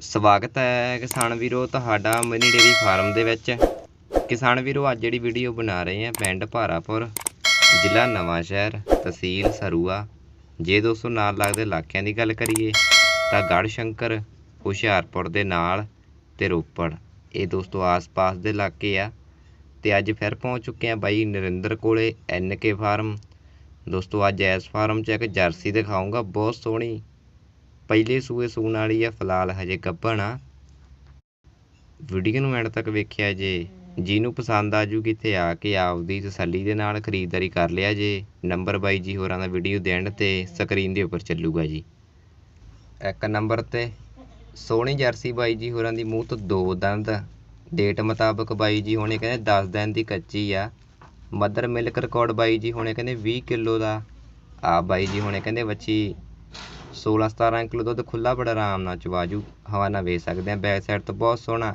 ਸਵਾਗਤ ਹੈ ਕਿਸਾਨ ਵੀਰੋ, ਤੁਹਾਡਾ ਮਨੀ ਡੇਰੀ ਫਾਰਮ ਦੇ ਵਿੱਚ। ਕਿਸਾਨ ਵੀਰੋ, ਅੱਜ ਜਿਹੜੀ ਵੀਡੀਓ ਬਣਾ ਰਹੇ ਹਾਂ, ਪਿੰਡ ਭਾਰਾਪੁਰ, ਜ਼ਿਲ੍ਹਾ ਨਵਾਂ ਸ਼ਹਿਰ, ਤਹਿਸੀਲ ਸਰੂਆ। ਜੇ ਦੋਸਤੋ ਨਾਲ ਲੱਗਦੇ ਇਲਾਕਿਆਂ ਦੀ ਗੱਲ ਕਰੀਏ, ਤਾਂ ਗੜ੍ਹ ਸ਼ੰਕਰ ਹੁਸ਼ਿਆਰਪੁਰ ਦੇ ਨਾਲ ਤੇ ਰੋਪੜ। ਇਹ ਦੋਸਤੋ ਆਸ-ਪਾਸ ਦੇ ਇਲਾਕੇ ਆ। ਤੇ ਅੱਜ ਫਿਰ ਪਹੁੰਚ ਚੁੱਕੇ ਆ ਬਾਈ ਨਰਿੰਦਰ ਕੋਲੇ, ਐਨ ਕੇ ਫਾਰਮ। ਦੋਸਤੋ ਅੱਜ ਇਸ ਫਾਰਮ 'ਚ ਇੱਕ ਜਰਸੀ ਦਿਖਾਊਂਗਾ, ਬਹੁਤ ਸੋਹਣੀ। ਪਹਿਲੇ ਸੂਏ ਸੂਣ ਵਾਲੀ ਆ, ਫਿਲਹਾਲ ਹਜੇ ਗੱਭਣ ਆ। ਵੀਡੀਓ ਨੂੰ ਐਂਡ ਤੱਕ ਵੇਖਿਆ ਜੇ, ਜਿਹਨੂੰ ਪਸੰਦ ਆ ਜੂਗੀ ਤੇ ਆ ਕੇ ਆਪਦੀ ਤਸੱਲੀ ਦੇ ਨਾਲ ਖਰੀਦਦਾਰੀ ਕਰ ਲਿਆ ਜੇ। ਨੰਬਰ ਬਾਈ ਜੀ ਹੋਰਾਂ ਦਾ ਵੀਡੀਓ ਦੇਣ ਤੇ ਸਕਰੀਨ ਦੇ ਉੱਪਰ ਚੱਲੂਗਾ ਜੀ। ਇੱਕ ਨੰਬਰ ਤੇ, ਸੋਹਣੀ ਜਰਸੀ ਬਾਈ ਜੀ ਹੋਰਾਂ ਦੀ, ਮੂੰਹ ਤੋਂ ਦੋ ਦੰਦ। ਡੇਟ ਮੁਤਾਬਕ ਬਾਈ ਜੀ ਹੋਣੇ ਕਹਿੰਦੇ 10 ਦਿਨ ਦੀ ਕੱਚੀ ਆ। ਮਦਰ ਮਿਲਕ ਰਿਕਾਰਡ ਬਾਈ ਜੀ ਹੋਣੇ ਕਹਿੰਦੇ 20 ਕਿਲੋ ਦਾ। ਆ ਬਾਈ ਜੀ ਹੋਣੇ ਕਹਿੰਦੇ ਵੱਛੀ 16 17 ਕਿਲੋ ਦੁੱਧ ਖੁੱਲਾ ਬੜਾ ਆਰਾਮ ਨਾਲ ਚਵਾਜੂ ਹਵਾ ਨਾਲ ਵੇਚ ਸਕਦੇ ਆ। ਬੈਕ ਸਾਈਡ ਤੋਂ ਬਹੁਤ ਸੋਹਣਾ।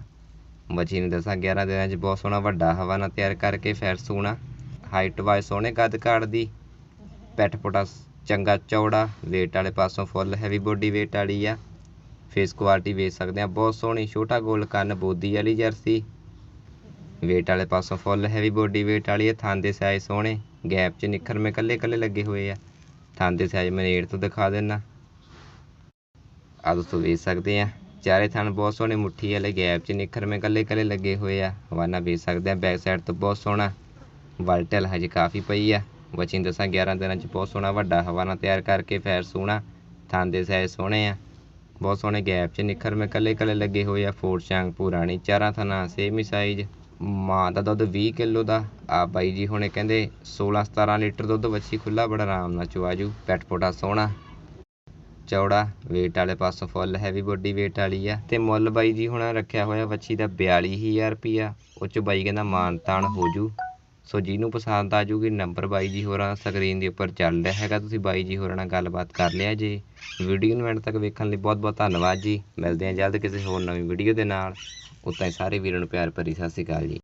ਬੱਚੀ ਨੂੰ ਦੱਸਾਂ 11 ਦਿਨਾਂ 'ਚ ਬਹੁਤ ਸੋਹਣਾ ਵੱਡਾ ਹਵਾ ਨਾਲ ਤਿਆਰ ਕਰਕੇ ਫੈਰ ਸੋਹਣਾ ਹਾਈਟ ਵਾਈਜ਼ ਸੋਹਣੇ ਕੱਦ ਕਾੜ ਦੀ। ਪੈਟ ਪੁਟਾ ਚੰਗਾ ਚੌੜਾ, weight ਵਾਲੇ ਪਾਸੋਂ ਫੁੱਲ ਹੈਵੀ ਬੋਡੀ weight ਵਾਲੀ ਆ। ਫੇਸ ਕੁਆਲਿਟੀ ਵੇਚ ਸਕਦੇ ਆ, ਬਹੁਤ ਸੋਹਣੀ, ਛੋਟਾ ਗੋਲ ਕੰਨ, ਬੋਦੀ ਵਾਲੀ ਜਰਸੀ। weight ਵਾਲੇ ਪਾਸੋਂ ਫੁੱਲ ਹੈਵੀ ਬੋਡੀ weight ਵਾਲੀ ਆ, ਥਾਂ ਦੇ ਸਾਈਜ਼ ਸੋਹਣੇ। ਗੈਪ 'ਚ ਨਿਖਰ ਨਿਖਰਵੇਂ ਕੱਲੇ ਕੱਲੇ ਲੱਗੇ ਹੋਏ ਆ। ਥਾਂ ਦੇ ਸਾਈਜ਼ ਮੈਂ ਨੇੜ ਤੋਂ ਦਿਖਾ ਦਿੰਨਾ। ਆ ਦੋਸਤੋ ਵੇਚ ਸਕਦੇ ਆ। ਚਾਰੇ ਥਣ ਬਹੁਤ ਸੋਹਣੇ ਮੁੱਠੀ ਵਾਲੇ ਗੈਪ 'ਚ ਨਿਖਰ ਨਿਖਰਵੇਂ ਕੱਲੇ ਕੱਲੇ ਲੱਗੇ ਹੋਏ ਆ। ਹਵਾਨਾ ਵੇਚ ਸਕਦੇ ਆ ਬੈਕ ਸਾਈਡ ਤੋਂ ਬਹੁਤ ਸੋਹਣਾ ਵਲਟਲ ਹਜੇ ਕਾਫੀ ਪਈ ਆ। ਬੱਚੀ ਦਸਾਂ ਦੱਸਾਂ 11 ਦਿਨਾਂ 'ਚ ਬਹੁਤ ਸੋਹਣਾ ਵੱਡਾ ਹਵਾਨਾ ਤਿਆਰ ਕਰਕੇ ਫੈਰ ਸੋਹਣਾ ਥਣ ਦੇ ਸਾਈਜ਼ ਸੋਹਣੇ ਆ। ਬਹੁਤ ਸੋਹਣੇ ਗੈਪ 'ਚ ਨਿਖਰ ਨਿਖਰਵੇਂ ਕੱਲੇ ਕੱਲੇ ਲੱਗੇ ਹੋਏ ਆ ਫੋਰ ਚਾਂਗ ਪੁਰਾਣੀ, ਚਾਰਾਂ ਥਣਾ ਸੇਮ ਹੀ ਸਾਈਜ਼ ਮਾਂ ਦਾ ਦੁੱਧ 20 ਕਿਲੋ ਦਾ ਆ ਬਾਈ ਜੀ ਹੁਣੇ ਕਹਿੰਦੇ 16 17 ਲੀਟਰ ਦੁੱਧ ਬੱਚੀ ਖੁੱਲਾ ਬੜਾ ਆਰਾਮ ਨਾਲ ਚੁਆਜੂ, ਪੈਟ ਪੋਟਾ ਸੋਹਣਾ। ਚੌੜਾ, weight ਵਾਲੇ ਪਾਸੋਂ ਫੁੱਲ ਹੈਵੀ ਬੋਡੀ weight ਵਾਲੀ ਆ। ਤੇ ਮੁੱਲ ਬਾਈ ਜੀ ਹੁਣ ਰੱਖਿਆ ਹੋਇਆ ਵੱਛੀ ਦਾ 42000 ਰੁਪਿਆ ਉਹ ਚ ਬਾਈ ਕਹਿੰਦਾ ਮਾਨ ਤਾਨ ਹੋ ਜੂ। ਸੋ ਜਿਹਨੂੰ ਪਸੰਦ ਆ ਜੂਗੀ ਨੰਬਰ ਬਾਈ ਜੀ ਹੋਰਾਂ ਸਕਰੀਨ ਦੇ ਉੱਪਰ ਚੱਲ ਰਿਹਾ ਹੈਗਾ। ਤੁਸੀਂ ਬਾਈ ਜੀ ਹੋਰਾਂ ਨਾਲ ਗੱਲਬਾਤ ਕਰ ਲਿਆ ਜੇ। ਵੀਡੀਓ ਨੂੰ ਐਂਡ ਤੱਕ ਵੇਖਣ ਲਈ ਬਹੁਤ ਬਹੁਤ ਧੰਨਵਾਦ ਜੀ। ਮਿਲਦੇ ਹਾਂ ਜਲਦ ਕਿਸੇ ਹੋਰ ਨਵੀਂ ਵੀਡੀਓ ਦੇ ਨਾਲ। ਉਤਾਂ ਹੀ ਸਾਰੇ ਵੀਰਾਂ ਨੂੰ ਪਿਆਰ ਭਰੀ ਸਤਿ ਸ਼੍ਰੀ ਅਕਾਲ ਜੀ।